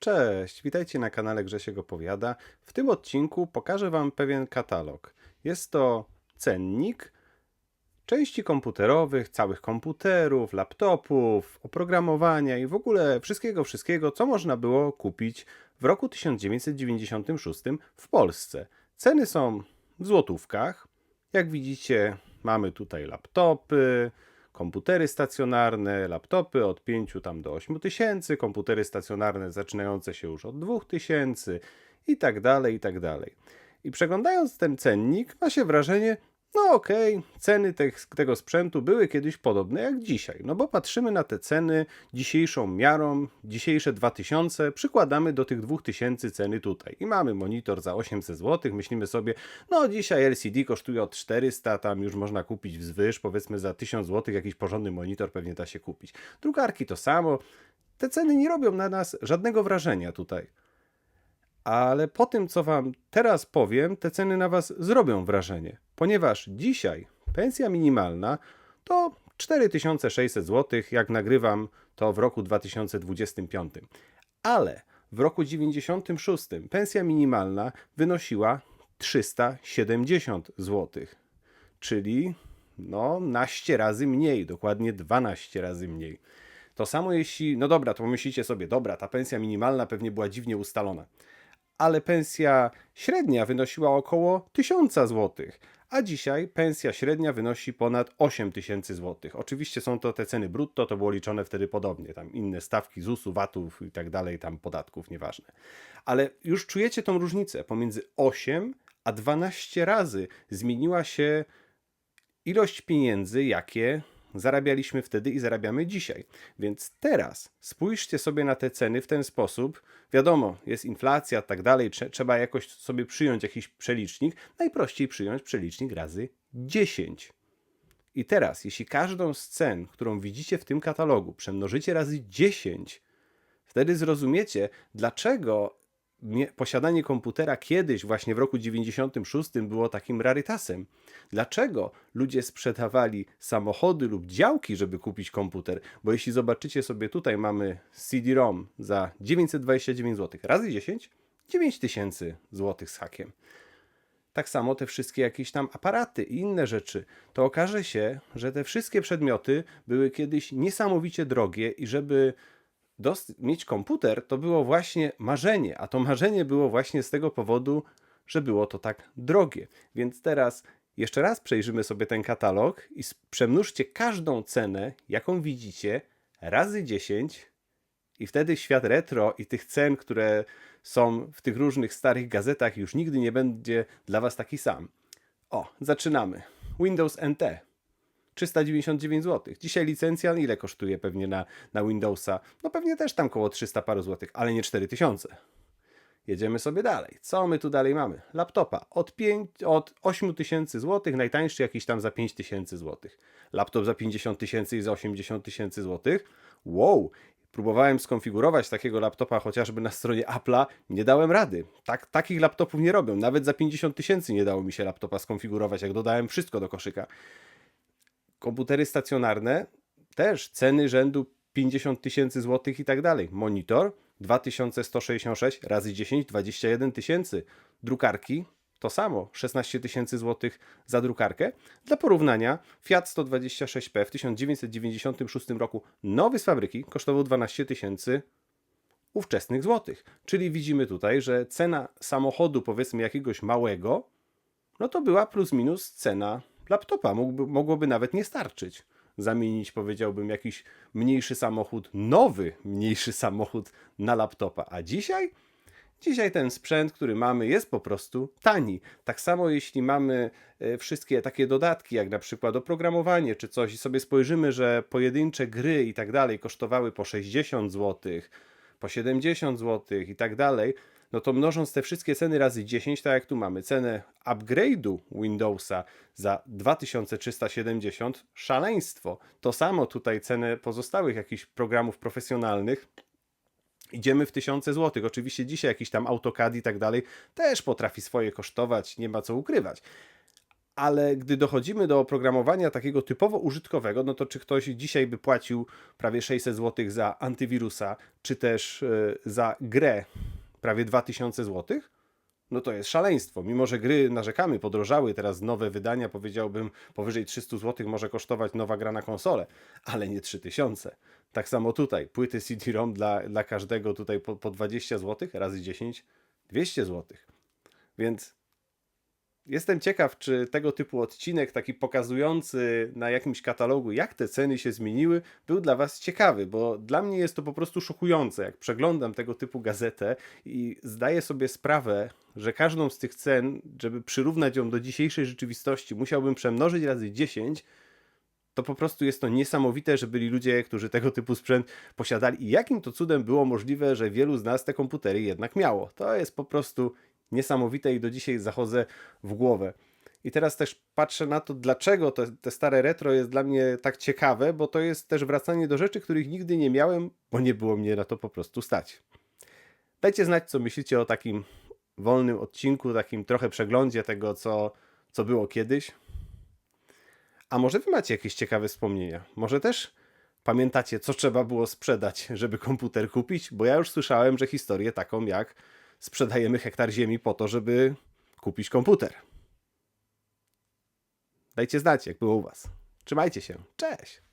Cześć, witajcie na kanale Grzesiek Opowiada. W tym odcinku pokażę Wam pewien katalog. Jest to cennik części komputerowych, całych komputerów, laptopów, oprogramowania i w ogóle wszystkiego, wszystkiego, co można było kupić w roku 1996 w Polsce. Ceny są w złotówkach. Jak widzicie, mamy tutaj laptopy, komputery stacjonarne, laptopy od 5 tam do 8 tysięcy, komputery stacjonarne zaczynające się już od 2 tysięcy i tak dalej, i tak dalej. I przeglądając ten cennik, ma się wrażenie, no okej, ceny tych, tego sprzętu były kiedyś podobne jak dzisiaj. No bo patrzymy na te ceny dzisiejszą miarą, dzisiejsze 2000, przykładamy do tych 2000 ceny tutaj. I mamy monitor za 800 zł, myślimy sobie, no dzisiaj LCD kosztuje od 400, tam już można kupić wzwyż, powiedzmy za 1000 zł jakiś porządny monitor pewnie da się kupić. Drukarki to samo. Te ceny nie robią na nas żadnego wrażenia tutaj. Ale po tym, co Wam teraz powiem, te ceny na Was zrobią wrażenie, ponieważ dzisiaj pensja minimalna to 4600 zł, jak nagrywam to w roku 2025. Ale w roku 96 pensja minimalna wynosiła 370 zł, czyli no naście razy mniej, dokładnie 12 razy mniej. To samo jeśli, no dobra, to pomyślicie sobie, dobra, ta pensja minimalna pewnie była dziwnie ustalona ale pensja średnia wynosiła około 1000 zł, a dzisiaj pensja średnia wynosi ponad 8000 zł. Oczywiście są to te ceny brutto, to było liczone wtedy podobnie, tam inne stawki ZUS-u, VAT-ów i tak dalej, tam podatków, nieważne. Ale już czujecie tą różnicę pomiędzy 8 a 12 razy zmieniła się ilość pieniędzy, jakie zarabialiśmy wtedy i zarabiamy dzisiaj. Więc teraz spójrzcie sobie na te ceny w ten sposób. Wiadomo, jest inflacja, tak dalej, trzeba jakoś sobie przyjąć jakiś przelicznik. Najprościej przyjąć przelicznik razy 10. I teraz, jeśli każdą z cen, którą widzicie w tym katalogu, przemnożycie razy 10, wtedy zrozumiecie, dlaczego posiadanie komputera kiedyś, właśnie w roku 96, było takim rarytasem. Dlaczego ludzie sprzedawali samochody lub działki, żeby kupić komputer? Bo jeśli zobaczycie sobie tutaj, mamy CD-ROM za 929 zł razy 10, 9000 zł z hakiem. Tak samo te wszystkie jakieś tam aparaty i inne rzeczy. To okaże się, że te wszystkie przedmioty były kiedyś niesamowicie drogie i żeby mieć komputer to było właśnie marzenie, a to marzenie było właśnie z tego powodu, że było to tak drogie. Więc teraz jeszcze raz przejrzymy sobie ten katalog i przemnóżcie każdą cenę, jaką widzicie, razy 10 i wtedy świat retro i tych cen, które są w tych różnych starych gazetach już nigdy nie będzie dla Was taki sam. O, zaczynamy. Windows NT 399 zł. Dzisiaj licencja ile kosztuje pewnie na, na Windowsa? No pewnie też tam koło 300 paru złotych, ale nie 4000. Jedziemy sobie dalej. Co my tu dalej mamy? Laptopa od, 5, od 8000 zł, najtańszy jakiś tam za 5000 zł. Laptop za 50 tysięcy i za 80 tysięcy złotych. Wow! Próbowałem skonfigurować takiego laptopa chociażby na stronie Apple'a, nie dałem rady. Tak, takich laptopów nie robią. Nawet za 50 tysięcy nie dało mi się laptopa skonfigurować, jak dodałem wszystko do koszyka komputery stacjonarne też ceny rzędu 50 tysięcy złotych i tak dalej. Monitor 2166 razy 10 21 tysięcy. Drukarki to samo 16 tysięcy złotych za drukarkę. Dla porównania Fiat 126P w 1996 roku nowy z fabryki kosztował 12 tysięcy ówczesnych złotych. Czyli widzimy tutaj, że cena samochodu powiedzmy jakiegoś małego no to była plus minus cena laptopa. Mógłby, mogłoby nawet nie starczyć. Zamienić, powiedziałbym, jakiś mniejszy samochód, nowy mniejszy samochód na laptopa. A dzisiaj? Dzisiaj ten sprzęt, który mamy, jest po prostu tani. Tak samo jeśli mamy e, wszystkie takie dodatki, jak na przykład oprogramowanie czy coś, i sobie spojrzymy, że pojedyncze gry i tak dalej kosztowały po 60 zł, po 70 zł i tak dalej, no to mnożąc te wszystkie ceny razy 10, tak jak tu mamy cenę upgrade'u Windowsa za 2370, szaleństwo. To samo tutaj cenę pozostałych jakichś programów profesjonalnych. Idziemy w tysiące złotych. Oczywiście dzisiaj jakiś tam AutoCAD i tak dalej też potrafi swoje kosztować, nie ma co ukrywać. Ale gdy dochodzimy do oprogramowania takiego typowo użytkowego, no to czy ktoś dzisiaj by płacił prawie 600 zł za antywirusa, czy też e, za grę prawie 2000 zł? No to jest szaleństwo. Mimo, że gry narzekamy, podrożały, teraz nowe wydania, powiedziałbym, powyżej 300 zł może kosztować nowa gra na konsolę, ale nie 3000. Tak samo tutaj, płyty CD-ROM dla, dla każdego tutaj po, po 20 zł, razy 10, 200 zł. Więc jestem ciekaw, czy tego typu odcinek, taki pokazujący na jakimś katalogu, jak te ceny się zmieniły, był dla Was ciekawy, bo dla mnie jest to po prostu szokujące. Jak przeglądam tego typu gazetę i zdaję sobie sprawę, że każdą z tych cen, żeby przyrównać ją do dzisiejszej rzeczywistości, musiałbym przemnożyć razy 10, to po prostu jest to niesamowite, że byli ludzie, którzy tego typu sprzęt posiadali i jakim to cudem było możliwe, że wielu z nas te komputery jednak miało. To jest po prostu niesamowite i do dzisiaj zachodzę w głowę. I teraz też patrzę na to, dlaczego te, te stare retro jest dla mnie tak ciekawe, bo to jest też wracanie do rzeczy, których nigdy nie miałem, bo nie było mnie na to po prostu stać. Dajcie znać, co myślicie o takim wolnym odcinku, takim trochę przeglądzie tego, co, co było kiedyś. A może wy macie jakieś ciekawe wspomnienia? Może też pamiętacie, co trzeba było sprzedać, żeby komputer kupić? Bo ja już słyszałem, że historię taką jak sprzedajemy hektar ziemi po to, żeby kupić komputer. Dajcie znać, jak było u was. Trzymajcie się. Cześć!